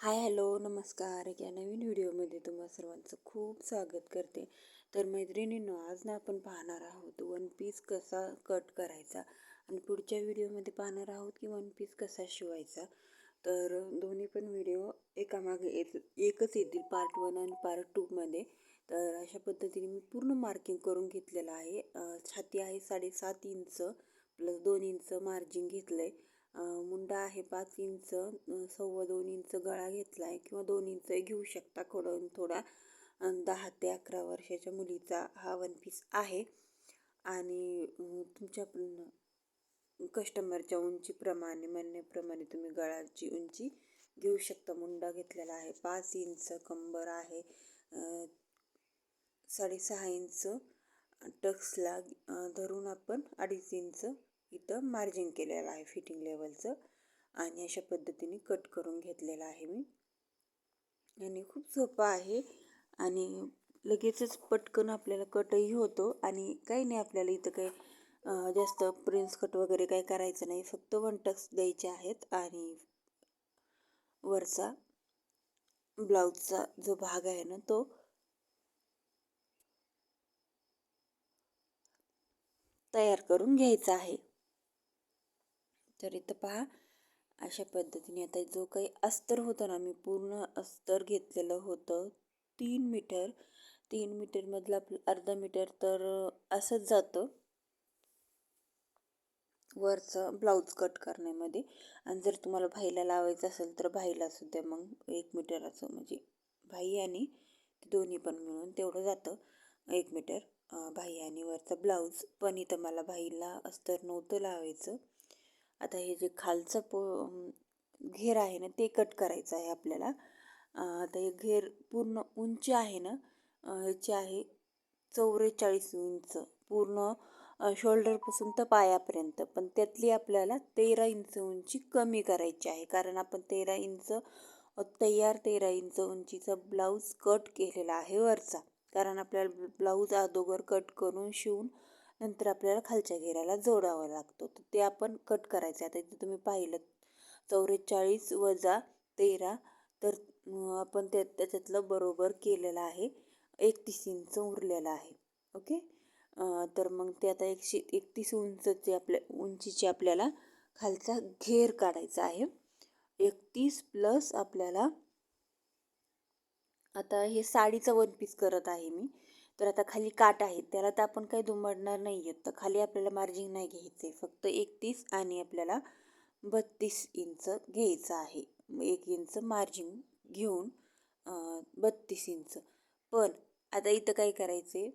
Hi hello नमस्कार. या नवीन व्हिडिओमध्ये तुम्हा सर्वांचं खूप स्वागत करते. तर मैत्रिणींनो आज ना आपण पाहणार आहोत वन पीस कसा कट करायचा आणि पुढच्या व्हिडिओमध्ये पाहणार आहोत की वन पीस कसा शिवायचा. तर दोन्ही पण व्हिडिओ एकामागे एक एकच येतील पार्ट वन आणि पार्ट टूमध्ये तर अशा पद्धतीने मी पूर्ण मार्किंग करून घेतलेलं आहे. छाती आहे साडेसात इंच प्लस दोन इंच मार्जिन घेतलं आहे मुंडा आहे पाच इंच सव्वा दोन इंच गळा घेतला आहे किंवा दोन इंच घेऊ शकता थोडं थोडा दहा ते अकरा वर्षाच्या मुलीचा हा वन पीस आहे. आणि तुमच्या कस्टमरच्या उंचीप्रमाणे म्हणण्याप्रमाणे तुम्ही गळाची उंची घेऊ शकता. मुंडा घेतलेला आहे पाच इंच कंबर आहे साडेसहा इंच टक्सला धरून आपण अडीच इंच इथं मार्जिन केलेलं आहे फिटिंग लेवलचं आणि अशा पद्धतीने कट करून घेतलेलं आहे मी. आणि खूप सोपं आहे. आणि लगेचच पटकन आपल्याला कटही होतो. आणि काही नाही आपल्याला इथं काही जास्त प्रिन्स कट वगैरे काही करायचं नाही. फक्त वन टक्स द्यायचे आहेत. आणि वरचा ब्लाऊजचा जो भाग आहे ना तो तयार करून घ्यायचा आहे. तर इथं पहा अशा पद्धतीने आता जो काही अस्तर होतं ना मी पूर्ण अस्तर घेतलेलं होतं तीन मीटर. तीन मीटरमधलं आपलं अर्धा मीटर तर असंच जातं. वरचं ब्लाऊज कट करण्यामध्ये. आणि जर तुम्हाला भाईला लावायचं असेल तर भाईला सुद्धा मग एक मीटराचं म्हणजे भाई आणि दोन्ही पण मिळून तेवढं जातं. एक मीटर भाई आणि वरचा ब्लाऊज. पण इथं मला भाईला अस्तर नव्हतं लावायचं. आता हे जे खालचं पो घेर आहे ना ते कट करायचं आहे आपल्याला. आता हे घेर पूर्ण उंची आहे ना ह्याची आहे चौवेचाळीस इंच. पूर्ण शोल्डरपासून तर पायापर्यंत. पण त्यातली आपल्याला तेरा इंच उंची कमी करायची आहे. कारण आपण तेरा इंच तयार तेरा इंच उंचीचा ब्लाऊज कट केलेला आहे वरचा. कारण आपल्याला ब्लाऊज अगोदर कट करून शिवून नंतर आपल्याला खालच्या घेराला जोडावा लागतो. तर ते आपण कट करायचं. आता इथे तुम्ही पाहिलं चौवेचाळीस वजा तेरा तर आपण त्या त्याच्यातलं बरोबर केलेलं आहे. एकतीस इंच उरलेलं आहे. ओके? तर मग ते आता एकशे एकतीस उंचचे आपल्या उंचीचे आपल्याला खालचा घेर काढायचा आहे. एकतीस प्लस आपल्याला आता हे साडीचं वन पीस करत आहे मी. तर आता खाली काट आहे त्याला तर आपण काही दुमडणार नाही आहेत तर खाली आपल्याला मार्जिन नाही घ्यायचं आहे फक्त एकतीस आणि आपल्याला बत्तीस इंच घ्यायचं आहे. एक इंच मार्जिन घेऊन बत्तीस इंच. पण आता इथं काय करायचं आहे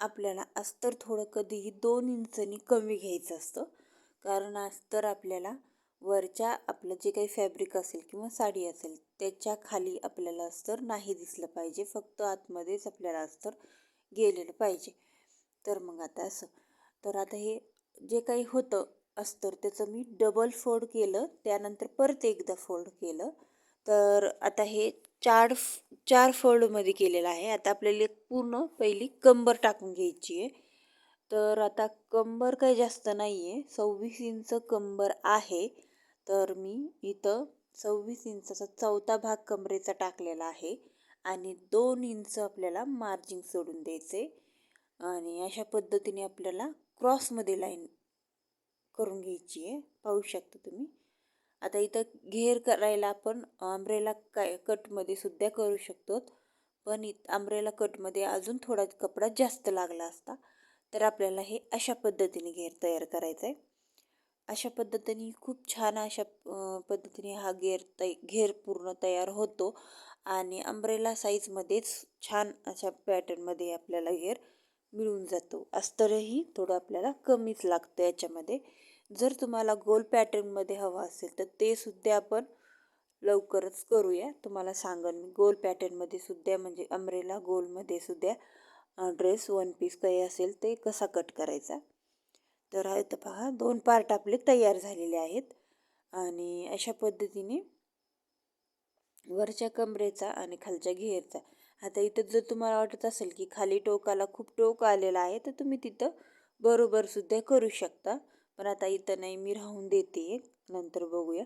आपल्याला अस्तर थोडं कधीही दोन इंचनी कमी घ्यायचं असतं. कारण अस्तर आपल्याला वरच्या आपलं जे काही फॅब्रिक असेल किंवा साडी असेल त्याच्याखाली आपल्याला अस्तर नाही दिसलं पाहिजे. फक्त आतमध्येच आपल्याला अस्तर गेलेलं पाहिजे. तर मग आता असं. तर आता हे जे काही होतं अस्तर त्याचं मी डबल फोल्ड केलं. त्यानंतर परत एकदा फोल्ड केलं. तर आता हे चार चार फोल्डमध्ये केलेलं आहे. आता आपल्याला पूर्ण पहिली कंबर टाकून घ्यायची आहे. तर आता कंबर काही जास्त नाही आहे सव्वीस इंच कंबर आहे. तर मी इथं सव्वीस इंचाचा चौथा भाग कमरेचा टाकलेला आहे आणि दोन इंच आपल्याला मार्जिन सोडून द्यायचे. आणि अशा पद्धतीने आपल्याला क्रॉसमध्ये लाईन करून घ्यायची आहे. पाहू शकता तुम्ही. आता इथं घेर करायला आपण आंब्रेला काय कटमध्ये सुद्धा करू शकतो. पण इत आंब्रेला कटमध्ये अजून थोडा कपडा जास्त लागला असता तर आपल्याला हे अशा पद्धतीने घेर तयार करायचं आहे अशा पद्धतीने खूप छान अशा पद्धतीने हा घेर तै घेर पूर्ण तयार होतो. आणि अंब्रेला साईजमध्येच छान अशा पॅटर्नमध्ये आपल्याला घेर मिळून जातो. अस्तरही थोडं आपल्याला कमीच लागतं याच्यामध्ये. जर तुम्हाला गोल पॅटर्नमध्ये हवं असेल तर ते सुद्धा आपण लवकरच करूया. तुम्हाला सांगन मी गोल पॅटर्नमध्ये सुद्धा म्हणजे अमरेला गोलमध्ये सुद्धा ड्रेस वन पीस काही असेल ते कसा कट करायचा? तर इथं पहा दोन पार्ट आपले तयार झालेले आहेत. आणि अशा पद्धतीने वरच्या कमरेचा आणि खालच्या घेरचा. आता इथं जर तुम्हाला वाटत असेल की खाली टोकाला खूप टोक आलेला आहे तर तुम्ही तिथं बरोबरसुद्धा करू शकता. पण आता इथं नाही मी राहून देते नंतर बघूया.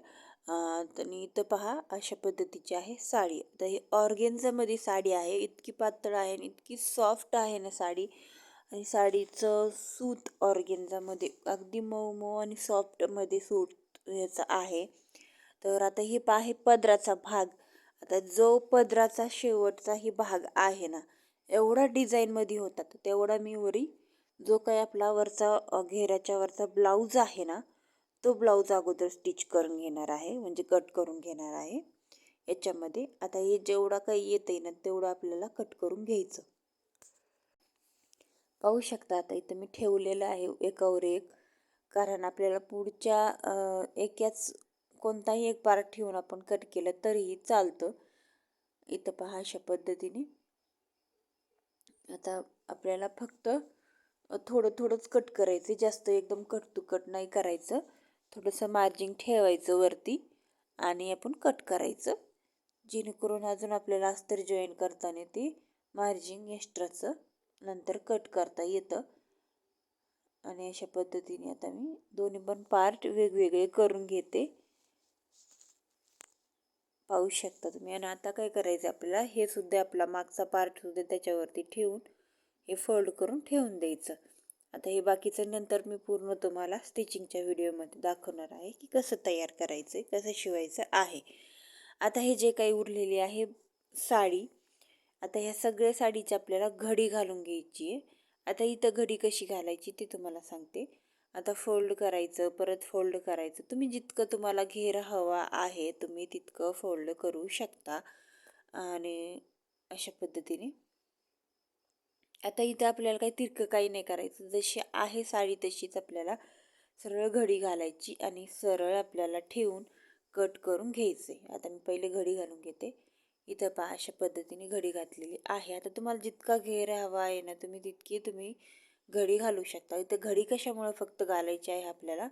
आणि इथं पहा अशा पद्धतीची आहे साडी. तर ही ऑर्गेन्झामध्ये साडी आहे इतकी पातळ आहे आणि इतकी सॉफ्ट आहे ना साडी. आणि साडीचं सूत ऑर्गेन्झामध्ये अगदी मऊ मऊ आणि सॉफ्टमध्ये सूट ह्याचं आहे. तर आता ही आहे पदराचा भाग. आता जो पदराचा शेवटचा ही भाग आहे ना एवढा डिझाईनमध्ये होता तर तेवढा मी वरी जो काही आपला वरचा घेऱ्याच्या वरचा ब्लाऊज आहे ना तो ब्लाऊज अगोदर स्टिच करून घेणार आहे म्हणजे कट करून घेणार आहे. याच्यामध्ये आता हे जेवढा काही येतं आहे ना तेवढं आपल्याला कट करून घ्यायचं. पाहू शकता आता इथं मी ठेवलेलं आहे एकावर एक कारण आपल्याला पुढच्या एकाच कोणताही एक पार्ट ठेवून आपण कट केलं तरीही चालतं. इथं पहा अशा पद्धतीने. आता आपल्याला फक्त थोडं थोडंच कट करायचं जास्त एकदम कट टू कट नाही करायचं. थोडंसं मार्जिंग ठेवायचं वरती आणि आपण कट करायचं. जेणेकरून अजून आपल्याला अस्तर जॉईन करताना ते मार्जिंग एक्स्ट्राचं नंतर कट करता येतं. आणि अशा पद्धतीने आता मी दोन्ही पण पार्ट वेगवेगळे करून घेते. पाहू शकता तुम्ही. आणि आता काय करायचं आपल्याला? हे सुद्धा आपला मागचा पार्ट सुद्धा त्याच्यावरती ठेवून हे फोल्ड करून ठेवून द्यायचं. आता हे बाकीचं नंतर मी पूर्ण तुम्हाला स्टिचिंगच्या व्हिडिओमध्ये दाखवणार आहे की कसं तयार करायचं आहे कसं शिवायचं आहे. आता हे जे काही उरलेले आहे साडी आता ह्या सगळ्या साडीची आपल्याला घडी घालून घ्यायची आहे. आता इथं घडी कशी घालायची ते तुम्हाला सांगते. आता फोल्ड करायचं परत फोल्ड करायचं. तुम्ही जितकं तुम्हाला घेर हवा आहे तुम्ही तितकं फोल्ड करू शकता. आणि अशा पद्धतीने. आता इथं आपल्याला काही तिरकं काही नाही करायचं. जशी आहे साडी तशीच आपल्याला सरळ घडी घालायची आणि सरळ आपल्याला ठेवून कट करून घ्यायचे. आता मी पहिले घडी घालून घेते. इथं पहा अशा पद्धतीने घडी घातलेली आहे. आता तुम्हाला जितका घेर हवा आहे ना तुम्ही तितकी तुम्ही घडी घालू शकता. इथं घडी कशामुळं फक्त घालायची आहे आपल्याला?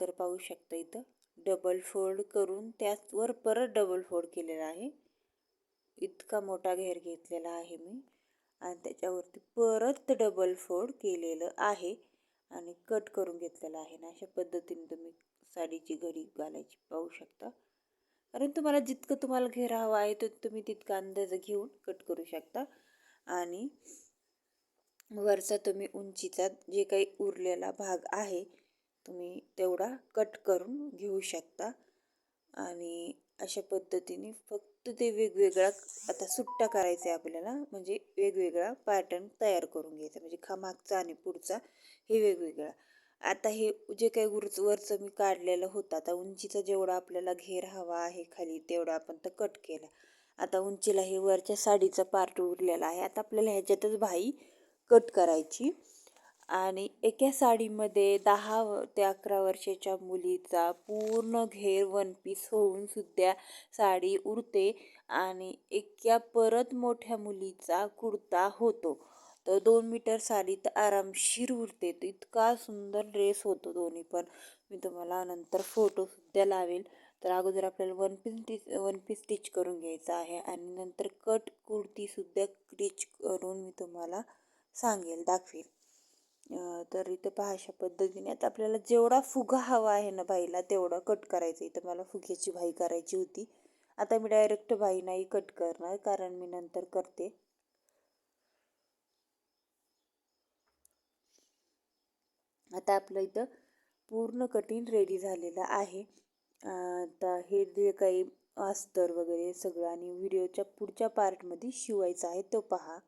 तर पाहू शकता इथं. डबल फोल्ड करून त्याचवर परत डबल फोल्ड केलेला आहे. इतका मोठा घेर घेतलेला आहे मी. आणि त्याच्यावरती परत डबल फोल्ड केलेलं आहे. आणि कट करून घेतलेलं आहे. ना अशा पद्धतीने तुम्ही साडीची घडी घालायची पाहू शकता. कारण तुम्हाला जितकं तुम्हाला घेरा हवा आहे तो तुम्ही तितका अंदाज घेऊन कट करू शकता. आणि वरचा तुम्ही उंचीचा जे काही उरलेला भाग आहे तुम्ही तेवढा कट करून घेऊ शकता. आणि अशा पद्धतीने फक्त ते वेगवेगळा आता सुट्टा करायचा आहे आपल्याला म्हणजे वेगवेगळा पॅटर्न तयार करून घ्यायचा म्हणजे खा मागचा आणि पुढचा हे वेगवेगळा. आता हे जे काही उरच वरचं मी काढलेलं होतं आता उंचीचा जेवढा आपल्याला घेर हवा आहे खाली तेवढा आपण तर कट केला. आता उंचीला हे वरच्या साडीचा पार्ट उरलेला आहे. आता आपल्याला ह्याच्यातच भाई कट करायची. आणि एका साडीमध्ये दहा ते अकरा वर्षाच्या मुलीचा पूर्ण घेर वन पीस होऊन सुद्धा साडी उरते आणि एका परत मोठ्या मुलीचा कुर्ता होतो. तर दोन मीटर साडी तर आरामशीर उरते. तर इतका सुंदर ड्रेस होतो दोन्ही पण. मी तुम्हाला नंतर फोटोसुद्धा लावेल. तर अगोदर आपल्याला one piece stitch one piece stitch करून घ्यायचं आहे आणि नंतर कट कुर्तीसुद्धा स्टिच करून मी तुम्हाला सांगेल दाखवेल. तर इथं पहा अशा पद्धतीने. आता आपल्याला जेवढा फुगा हवा आहे ना बाईला तेवढा कट करायचं इथं मला फुग्याची भाई करायची होती. आता मी डायरेक्ट भाई नाही कट करणार कारण मी नंतर करते. आता आपलं इथं पूर्ण कटिंग रेडी झालेलं आहे. आता हे जे काही अस्तर वगैरे सगळं आणि व्हिडिओच्या पुढच्या पार्टमध्ये शिवायचं आहे तो पहा.